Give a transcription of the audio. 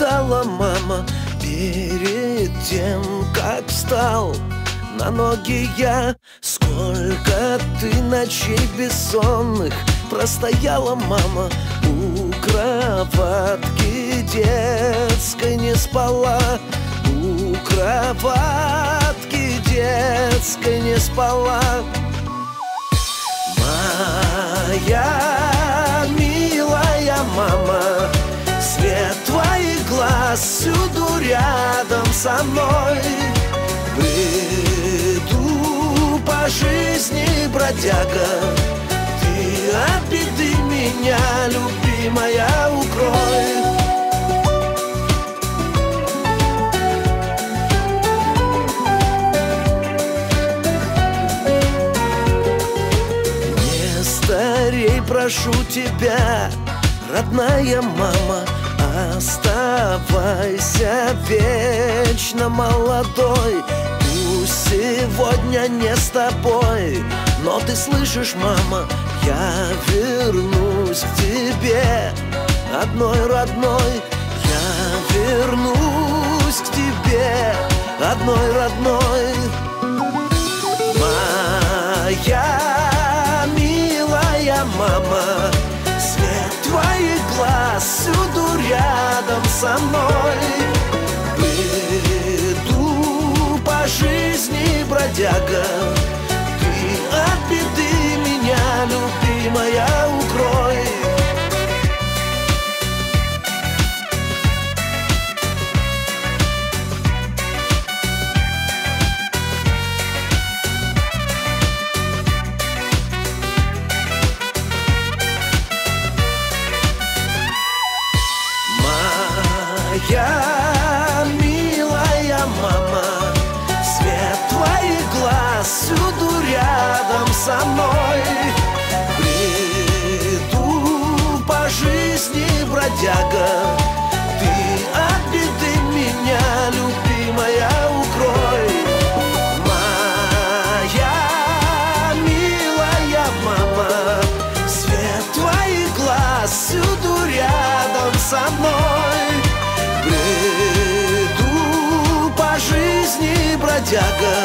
устала мама. Перед тем, как встал на ноги я Сколько ты ночей бессонных простояла мама. У кроватки детской не спала. У кроватки детской не спала твоих глаз всюду рядом со мной. Бреду по жизни бродяга. Ты от беды меня, любимая, укрой. Не старей, прошу тебя, родная мама Оставайся вечно молодой. Пусть сегодня не с тобой Но ты слышишь, мама, я вернусь к тебе. Одной родной Я вернусь к тебе. Одной родной. Моя милая мама Свет твоих глаз всюду рядом со мной бродяга. Ты от беды меня, любимая, укрой. Моя бродяга Ты от беды меня, любимая, укрой Моя милая мама Свет твоих глаз всюду рядом со мной Бреду по жизни бродяга